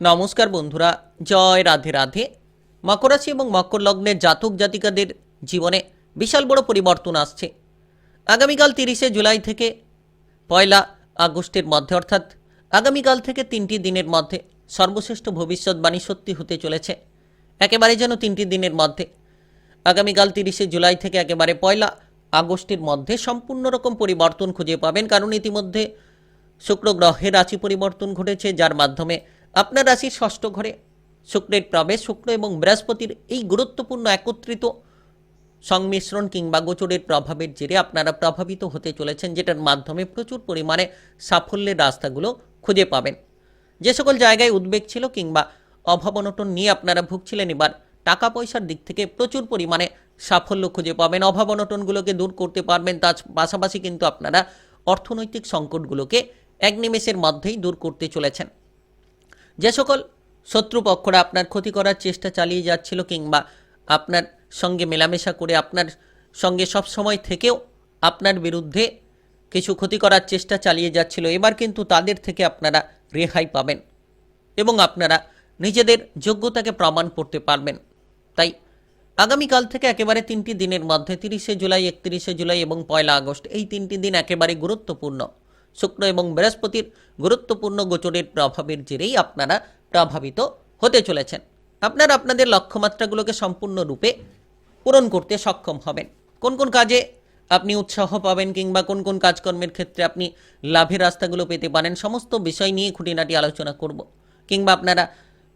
নমস্কার বন্ধুরা, জয় রাধে রাধে। মকর রাশি এবং মকর লগ্নের জাতক জাতিকাদের জীবনে বিশাল বড় পরিবর্তন আসছে। আগামীকাল তিরিশে জুলাই থেকে পয়লা আগস্টের মধ্যে, অর্থাৎ আগামীকাল থেকে তিনটি দিনের মধ্যে সর্বশ্রেষ্ঠ ভবিষ্যৎবাণী সত্যি হতে চলেছে। একেবারে যেন তিনটি দিনের মধ্যে। আগামীকাল তিরিশে জুলাই থেকে একেবারে পয়লা আগস্টের মধ্যে সম্পূর্ণ রকম পরিবর্তন খুঁজে পাবেন, কারণ ইতিমধ্যে শুক্র গ্রহের রাশি পরিবর্তন ঘটেছে, যার মাধ্যমে আপনার রাশির ষষ্ঠ ঘরে শুক্রের প্রবেশ, শুক্র এবং বৃহস্পতির এই গুরুত্বপূর্ণ একত্রিত সংমিশ্রণ কিংবা গোচরের প্রভাবের জেরে আপনারা প্রভাবিত হতে চলেছেন, যেটার মাধ্যমে প্রচুর পরিমাণে সাফল্যের রাস্তাগুলো খুঁজে পাবেন। যে সকল জায়গায় উদ্বেগ ছিল কিংবা অভাব অনটন নিয়ে আপনারা ভুগছিলেন, এবার টাকা পয়সার দিক থেকে প্রচুর পরিমাণে সাফল্য খুঁজে পাবেন। অভাব অনটনগুলোকে দূর করতে পারবেন, তার পাশাপাশি কিন্তু আপনারা অর্থনৈতিক সংকটগুলোকে এক নিমেষের মধ্যেই দূর করতে চলেছেন। যে সকল শত্রুপক্ষরা আপনার ক্ষতি করার চেষ্টা চালিয়ে যাচ্ছিল কিংবা আপনার সঙ্গে মেলামেশা করে আপনার সঙ্গে সব সময় থেকেও আপনার বিরুদ্ধে কিছু ক্ষতি করার চেষ্টা চালিয়ে যাচ্ছিল, এবার কিন্তু তাদের থেকে আপনারা রেহাই পাবেন এবং আপনারা নিজেদের যোগ্যতাকে প্রমাণ করতে পারবেন। তাই আগামীকাল থেকে একেবারে তিনটি দিনের মধ্যে, তিরিশে জুলাই, একত্রিশে জুলাই এবং পয়লা আগস্ট, এই তিনটি দিন একেবারে গুরুত্বপূর্ণ। শুক্র এবং বৃহস্পতির গুরুত্বপূর্ণ গোচরের প্রভাবের জেরেই আপনারা প্রভাবিত হতে চলেছেন। আপনারা আপনাদের লক্ষ্যমাত্রাগুলোকে সম্পূর্ণরূপে পূরণ করতে সক্ষম হবেন। কোন কোন কাজে আপনি উৎসাহ পাবেন কিংবা কোন কোন কাজকর্মের ক্ষেত্রে আপনি লাভের রাস্তাগুলো পেতে পারেন, সমস্ত বিষয় নিয়ে খুঁটিনাটি আলোচনা করব। কিংবা আপনারা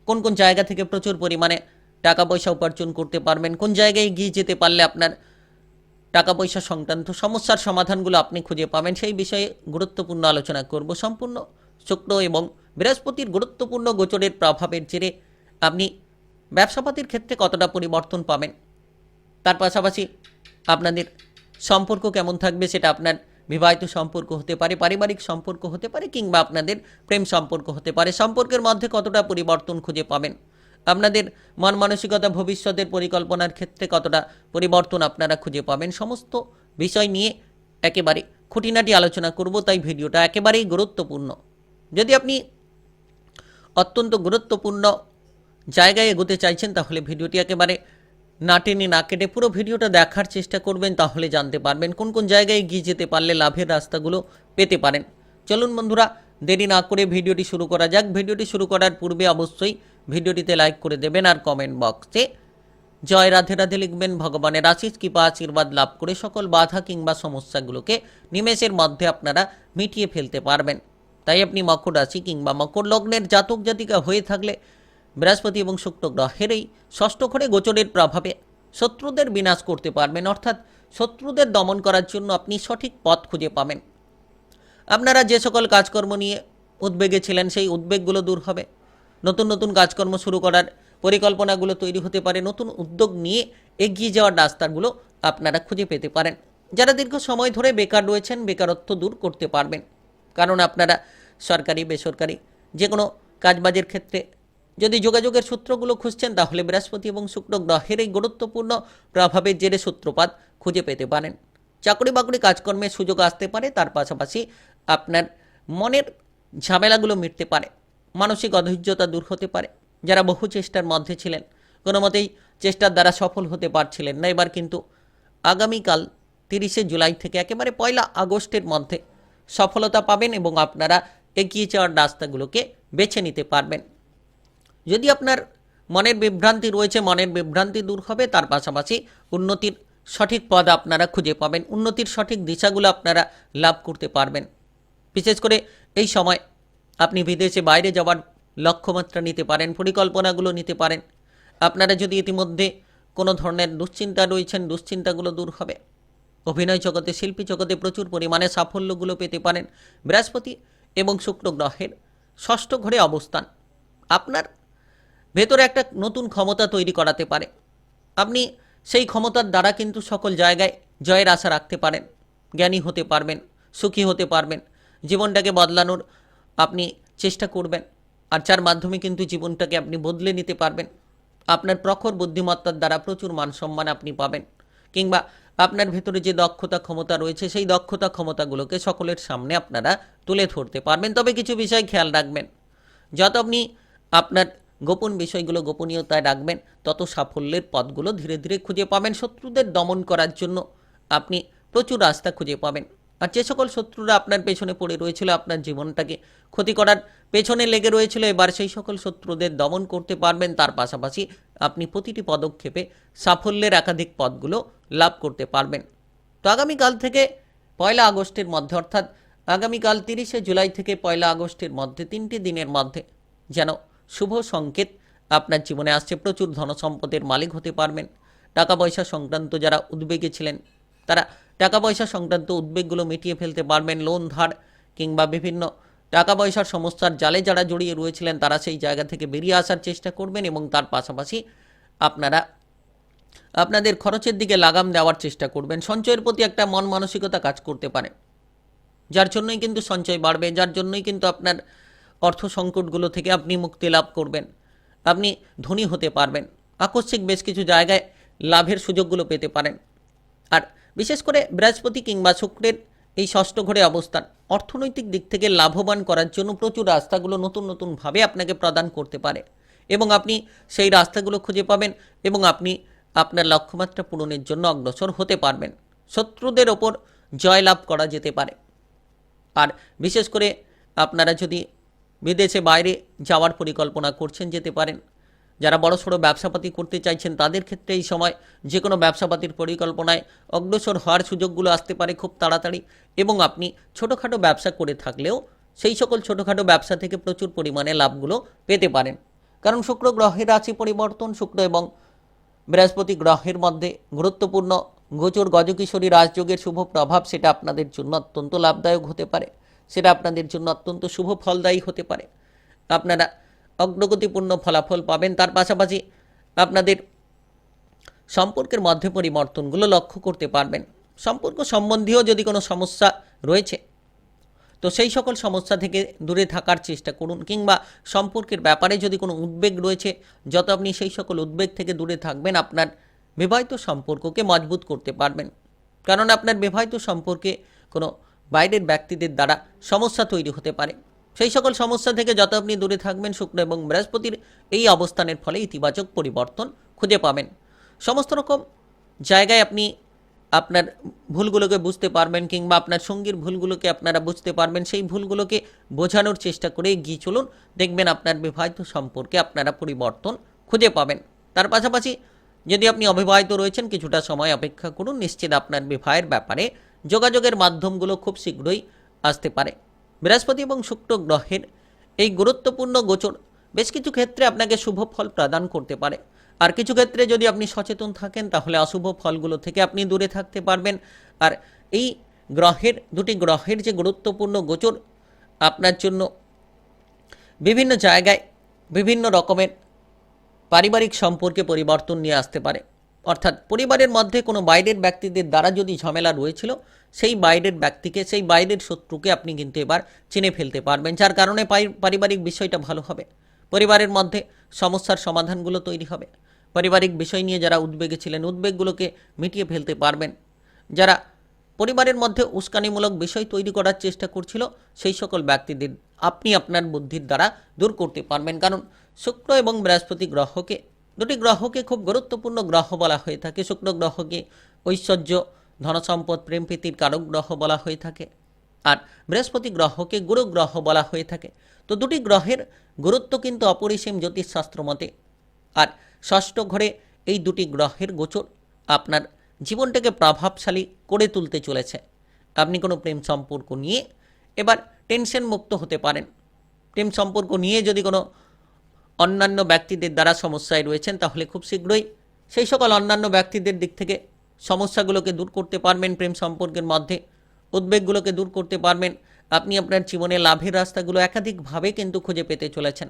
কোন কোন জায়গা থেকে প্রচুর পরিমাণে টাকা পয়সা উপার্জন করতে পারবেন, কোন জায়গায় গিয়ে যেতে পারলে আপনার টাকা পয়সা সংক্রান্ত সমস্যার সমাধানগুলো আপনি খুঁজে পাবেন। সেই বিষয়ে গুরুত্বপূর্ণ আলোচনা করব। সম্পূর্ণ শুক্র এবং বৃহস্পতির গুরুত্বপূর্ণ গোচরের প্রভাবের জেরে আপনি ব্যবসাপাতির ক্ষেত্রে কতটা পরিবর্তন পাবেন, তার পাশাপাশি আপনাদের সম্পর্ক কেমন থাকবে সেটা আপনার বিবাহিত সম্পর্ক হতে পারে, পারিবারিক সম্পর্ক হতে পারে কিংবা আপনাদের প্রেম সম্পর্ক হতে পারে। সম্পর্কের মধ্যে কতটা পরিবর্তন খুঁজে পাবেন আপনাদের মন মানসিকতা ভবিষ্যতের পরিকল্পনার ক্ষেত্রে কতটা পরিবর্তন আপনারা খুঁজে পাবেন? সমস্ত বিষয় নিয়ে একেবারে খুঁটিনাটি আলোচনা করব, তাই ভিডিওটা একেবারেই গুরুত্বপূর্ণ। যদি আপনি অত্যন্ত গুরুত্বপূর্ণ জায়গায় এগোতে চাইছেন, তাহলে ভিডিওটি একেবারে না টেনে না কেটে পুরো ভিডিওটা দেখার চেষ্টা করবেন, তাহলে জানতে পারবেন কোন কোন জায়গায় গিয়ে যেতে পারলে লাভের রাস্তাগুলো পেতে পারেন। চলুন বন্ধুরা, দেরি না করে ভিডিওটি শুরু করা যাক। ভিডিওটি শুরু করার পূর্বে অবশ্যই ভিডিওটিতে লাইক করে দেবেন আর কমেন্ট বক্সে। জয় রাধে রাধে লিখবেন ভগবানের আশিস কৃপা, আশীর্বাদ লাভ করে সকল বাধা কিংবা সমস্যাগুলোকে নিমেষের মধ্যে আপনারা মিটিয়ে ফেলতে পারবেন। তাই আপনি মকর রাশি কিংবা মকর লগ্নের জাতক জাতিকা হয়ে থাকলে বৃহস্পতি এবং শুক্র গ্রহের এই ষষ্ঠ ঘরে গোচরের প্রভাবে শত্রুদের বিনাশ করতে পারবেন। অর্থাৎ শত্রুদের দমন করার জন্য আপনি সঠিক পথ খুঁজে পাবেন। আপনারা যে সকল কাজকর্ম নিয়ে উদ্বেগে ছিলেন, সেই উদ্বেগগুলো দূর হবে। নতুন নতুন কাজকর্ম শুরু করার পরিকল্পনাগুলো তৈরি হতে পারে, নতুন উদ্যোগ নিয়ে এগিয়ে যাওয়ার রাস্তাগুলো আপনারা খুঁজে পেতে পারেন। যারা দীর্ঘ সময় ধরে বেকার রয়েছেন, বেকারত্ব দূর করতে পারবেন। কারণ আপনারা সরকারি, বেসরকারি যে কোনো কাজবাজের ক্ষেত্রে যদি যোগাযোগের সূত্রগুলো খুঁজছেন, তাহলে বৃহস্পতি এবং শুক্র গ্রহের এই গুরুত্বপূর্ণ প্রভাবের জেরে সূত্রপাত খুঁজে পেতে পারেন। চাকরি বাকরি কাজকর্মের সুযোগ আসতে পারে, তার পাশাপাশি আপনার মনের ঝামেলাগুলো মিটতে পারে। মানসিক অধৈর্যতা দূর হতে পারে। যারা বহু চেষ্টার মধ্যে ছিলেন, কোনো মতেই চেষ্টার দ্বারা সফল হতে পারছিলেন না। এবার কিন্তু আগামীকাল তিরিশে জুলাই থেকে একেবারে পয়লা আগস্টের মধ্যে সফলতা পাবেন এবং আপনারা এগিয়ে যাওয়ার রাস্তাগুলোকে বেছে নিতে পারবেন। যদি আপনার মনের বিভ্রান্তি রয়েছে, মনের বিভ্রান্তি দূর হবে, তার পাশাপাশি উন্নতির সঠিক পদ আপনারা খুঁজে পাবেন। উন্নতির সঠিক দিশাগুলো আপনারা লাভ করতে পারবেন। বিশেষ করে এই সময় আপনি বিদেশে বাইরে যাওয়ার লক্ষ্যমাত্রা নিতে পারেন, পরিকল্পনাগুলো নিতে পারেন। আপনারা যদি ইতিমধ্যে কোনো ধরনের দুশ্চিন্তা রয়েছেন, দুশ্চিন্তাগুলো দূর হবে। অভিনয় জগতে, শিল্পী জগতে প্রচুর পরিমাণে সাফল্যগুলো পেতে পারেন। বৃহস্পতি এবং শুক্র গ্রহের ষষ্ঠ ঘরে অবস্থান। আপনার ভেতরে একটা নতুন ক্ষমতা তৈরি করাতে পারে। আপনি সেই ক্ষমতার দ্বারা কিন্তু সকল জায়গায় জয়ের আশা রাখতে পারেন। জ্ঞানী হতে পারবেন, সুখী হতে পারবেন। জীবনটাকে বদলানোর আপনি চেষ্টা করবেন। আর যার মাধ্যমে কিন্তু জীবনটাকে আপনি বদলে নিতে পারবেন। আপনার প্রখর বুদ্ধিমত্তার দ্বারা প্রচুর মান সম্মান আপনি পাবেন। কিংবা আপনার ভেতরে যে দক্ষতা ক্ষমতা রয়েছে, সেই দক্ষতা ক্ষমতাগুলোকে সকলের সামনে আপনারা তুলে ধরতে পারবেন। তবে কিছু বিষয় খেয়াল রাখবেন। যত আপনি আপনার গোপন বিষয়গুলো গোপনীয়তায় রাখবেন, তত সাফল্যের পথগুলো ধীরে ধীরে খুঁজে পাবেন। শত্রুদের দমন করার জন্য আপনি প্রচুর রাস্তা খুঁজে পাবেন। আর যে সকল শত্রুরা আপনার পেছনে পড়ে রয়েছিল আপনার জীবনটাকে ক্ষতি করার পেছনে লেগে রয়েছিল, এবার সেই সকল শত্রুদের দমন করতে পারবেন। তার পাশাপাশি আপনি প্রতিটি পদক্ষেপে সাফল্যের একাধিক পদগুলো লাভ করতে পারবেন। তো আগামীকাল থেকে পয়লা আগস্টের মধ্যে, অর্থাৎ আগামীকাল তিরিশে জুলাই থেকে পয়লা আগস্টের মধ্যে, তিনটি দিনের মধ্যে যেন শুভ সংকেত আপনার জীবনে আসছে। প্রচুর ধনসম্পদের মালিক হতে পারবেন। টাকা পয়সা সংক্রান্ত যারা উদ্বেগে ছিলেন, তারা টাকা পয়সা সংক্রান্ত উদ্বেগগুলো মিটিয়ে ফেলতে পারবেন লোন ধার কিংবা বিভিন্ন টাকা পয়সার সমস্যার জালে যারা জড়িয়ে রয়েছিলেন, তারা সেই জায়গা থেকে বেরিয়ে আসার চেষ্টা করবেন এবং তার পাশাপাশি আপনারা আপনাদের খরচের দিকে লাগাম দেওয়ার চেষ্টা করবেন। সঞ্চয়ের প্রতি একটা মন মানসিকতা কাজ করতে পারে। যার জন্যই কিন্তু সঞ্চয় বাড়বে, যার জন্যই কিন্তু আপনার অর্থ সংকটগুলো থেকে আপনি মুক্তি লাভ করবেন। আপনি ধনী হতে পারবেন। আকস্মিক বেশ কিছু জায়গায় লাভের সুযোগগুলো পেতে পারেন। আর বিশেষ করে বৃহস্পতি কিংবা শুক্রের এই ষষ্ঠ ঘরে অবস্থান। অর্থনৈতিক দিক থেকে লাভবান করার জন্য প্রচুর রাস্তাগুলো নতুন নতুনভাবে আপনাকে প্রদান করতে পারে এবং আপনি সেই রাস্তাগুলো খুঁজে পাবেন এবং আপনি আপনার লক্ষ্যমাত্রা পূরণের জন্য অগ্রসর হতে পারবেন। শত্রুদের ওপর জয়লাভ করা যেতে পারে। আর বিশেষ করে আপনারা যদি বিদেশে বাইরে যাওয়ার পরিকল্পনা করছেন যেতে পারেন যারা বড় সড়ো ব্যবসাপাতি করতে চাইছেন, তাদের ক্ষেত্রে এই সময় যে কোনো ব্যবসাপাতির পরিকল্পনায় অগ্রসর হওয়ার সুযোগগুলো আসতে পারে খুব তাড়াতাড়ি এবং আপনি ছোটোখাটো ব্যবসা করে থাকলেও সেই সকল ছোটোখাটো ব্যবসা থেকে প্রচুর পরিমাণে লাভগুলো পেতে পারেন। কারণ শুক্র গ্রহের রাশি পরিবর্তন, শুক্র এবং বৃহস্পতি গ্রহের মধ্যে গুরুত্বপূর্ণ গোচর গজকিশোরী রাজযোগের শুভ প্রভাব সেটা আপনাদের জন্য অত্যন্ত লাভদায়ক হতে পারে। সেটা আপনাদের জন্য অত্যন্ত শুভ ফলদায়ী হতে পারে। আপনারা অগ্রগতিপূর্ণ ফলাফল পাবেন। তার পাশাপাশি আপনাদের সম্পর্কের মধ্যে পরিবর্তনগুলো লক্ষ্য করতে পারবেন। সম্পর্ক সম্বন্ধীয় যদি কোনো সমস্যা রয়েছে, তো সেই সকল সমস্যা থেকে দূরে থাকার চেষ্টা করুন, কিংবা সম্পর্কের ব্যাপারে যদি কোনো উদ্বেগ রয়েছে, যত আপনি সেই সকল উদ্বেগ থেকে দূরে থাকবেন, আপনার বিবাহিত সম্পর্ককে মজবুত করতে পারবেন। কারণ আপনার বিবাহিত সম্পর্কে কোনো বাইরের ব্যক্তিদের দ্বারা সমস্যা তৈরি হতে পারে। সেই সকল সমস্যা থেকে যত আপনি দূরে থাকবেন, শুক্র এবং বৃহস্পতির এই অবস্থানের ফলে ইতিবাচক পরিবর্তন খুঁজে পাবেন। সমস্ত রকম জায়গায় আপনি আপনার ভুলগুলোকে বুঝতে পারবেন কিংবা আপনার সঙ্গীর ভুলগুলোকে আপনারা বুঝতে পারবেন। সেই ভুলগুলোকে বোঝানোর চেষ্টা করে এগিয়ে চলুন, দেখবেন আপনার বিবাহিত সম্পর্কে আপনারা পরিবর্তন খুঁজে পাবেন। তার পাশাপাশি যদি আপনি অবিবাহিত রয়েছেন, কিছুটা সময় অপেক্ষা করুন, নিশ্চিত আপনার বিবাহের ব্যাপারে যোগাযোগের মাধ্যমগুলো খুব শীঘ্রই আসতে পারে। বৃহস্পতি এবং শুক্র গ্রহের এই গুরুত্বপূর্ণ গোচর বেশ কিছু ক্ষেত্রে আপনাকে শুভ ফল প্রদান করতে পারে। আর কিছু ক্ষেত্রে যদি আপনি সচেতন থাকেন, তাহলে অশুভ ফলগুলো থেকে আপনি দূরে থাকতে পারবেন। আর এই গ্রহের, দুটি গ্রহের যে গুরুত্বপূর্ণ গোচর আপনার জন্য বিভিন্ন জায়গায় বিভিন্ন রকমের পারিবারিক সম্পর্কে পরিবর্তন নিয়ে আসতে পারে। অর্থাৎ পরিবারের মধ্যে কোনো বাইরের ব্যক্তিদের দ্বারা যদি ঝামেলা রয়েছিল, সেই বাইরের ব্যক্তিকে, সেই বাইরের শত্রুকে আপনি কিন্তু এবার চিনে ফেলতে পারবেন, যার কারণে পারিবারিক বিষয়টা ভালো হবে। পরিবারের মধ্যে সমস্যার সমাধানগুলো তৈরি হবে। পারিবারিক বিষয় নিয়ে যারা উদ্বেগে ছিলেন, উদ্বেগগুলোকে মিটিয়ে ফেলতে পারবেন। যারা পরিবারের মধ্যে উস্কানিমূলক বিষয় তৈরি করার চেষ্টা করছিল, সেই সকল ব্যক্তিদের আপনি আপনার বুদ্ধির দ্বারা দূর করতে পারবেন। কারণ শুক্র এবং বৃহস্পতি গ্রহকে দুটি গ্রহকে খুব গুরুত্বপূর্ণ গ্রহ বলা হয়ে থাকে। শুক্র গ্রহকে ঐশ্বর্য, ধনসম্পদ, প্রেম প্রীতির কারক গ্রহ বলা হয়ে থাকে আর বৃহস্পতি গ্রহকে গুরু গ্রহ বলা হয়ে থাকে। তো দুটি গ্রহের গুরুত্ব কিন্তু অপরিসীম জ্যোতিষশাস্ত্র মতে। আর ষষ্ঠ ঘরে এই দুটি গ্রহের গোচর আপনার জীবনটাকে প্রভাবশালী করে তুলতে চলেছে। আপনি কোনো প্রেম সম্পর্ক নিয়ে এবার টেনশন মুক্ত হতে পারেন। প্রেম সম্পর্ক নিয়ে যদি কোনো অন্যান্য ব্যক্তিদের দ্বারা সমস্যায় রয়েছেন, তাহলে খুব শীঘ্রই সেই সকল অন্যান্য ব্যক্তিদের দিক থেকে সমস্যাগুলোকে দূর করতে পারবেন প্রেম সম্পর্কের মধ্যে। উদ্বেগগুলোকে দূর করতে পারবেন। আপনি আপনার জীবনে লাভের রাস্তাগুলো একাধিকভাবে কিন্তু খুঁজে পেতে চলেছেন।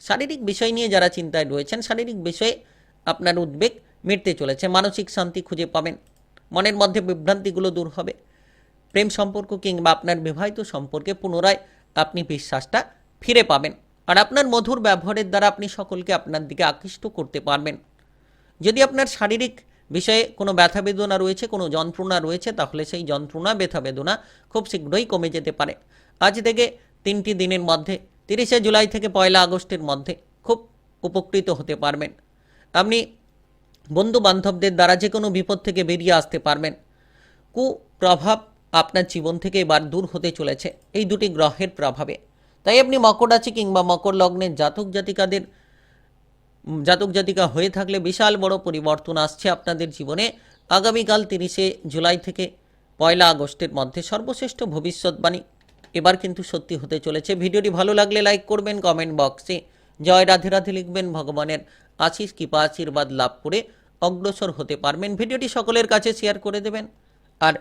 শারীরিক বিষয় নিয়ে যারা চিন্তায় রয়েছেন, শারীরিক বিষয়ে আপনার উদ্বেগ মিটতে চলেছে, মানসিক শান্তি খুঁজে পাবেন, মনের মধ্যে বিভ্রান্তিগুলো দূর হবে। প্রেম সম্পর্ক কিংবা আপনার বিবাহিত সম্পর্কে পুনরায় আপনি বিশ্বাসটা ফিরে পাবেন। আর আপনার মধুর ব্যবহারের দ্বারা আপনি সকলকে আপনার দিকে আকৃষ্ট করতে পারবেন। যদি আপনার শারীরিক বিষয়ে কোনো ব্যথা বেদনা রয়েছে, কোনো যন্ত্রণা রয়েছে, তাহলে সেই যন্ত্রণা, ব্যথা বেদনা খুব শীঘ্রই কমে যেতে পারে। আজ থেকে তিনটি দিনের মধ্যে, তিরিশে জুলাই থেকে পয়লা আগস্টের মধ্যে খুব উপকৃত হতে পারবেন। আপনি বন্ধু বান্ধবদের দ্বারা যে কোনো বিপদ থেকে বেরিয়ে আসতে পারবেন। কুপ্রভাব আপনার জীবন থেকে এবার দূর হতে চলেছে। এই দুটি গ্রহের প্রভাবে। তাই আপনি মকর রাশি কিংবা মকর লগ্নের জাতক জাতিকাদের জাতক জাতিকা হয়ে থাকলে বিশাল বড় পরিবর্তন আসছে আপনাদের জীবনে। আগামীকাল তিরিশে জুলাই থেকে পয়লা আগস্টের মধ্যে সর্বশ্রেষ্ঠ ভবিষ্যৎবাণী এবার কিন্তু সত্যি হতে চলেছে। ভিডিওটি ভালো লাগলে লাইক করবেন, কমেন্ট বক্সে জয় রাধে রাধে লিখবেন, ভগবানের আশিস কৃপা, আশীর্বাদ লাভ করে অগ্রসর হতে পারবেন। ভিডিওটি সকলের কাছে শেয়ার করে দেবেন আর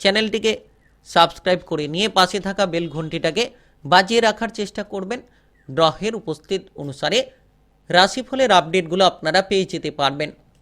চ্যানেলটিকে সাবস্ক্রাইব করে নিয়ে পাশে থাকা বেল ঘন্টিটাকে বাজিয়ে রাখার চেষ্টা করবেন। গ্রহের উপস্থিত অনুসারে রাশিফলের আপডেটগুলো আপনারা পেয়ে যেতে পারবেন।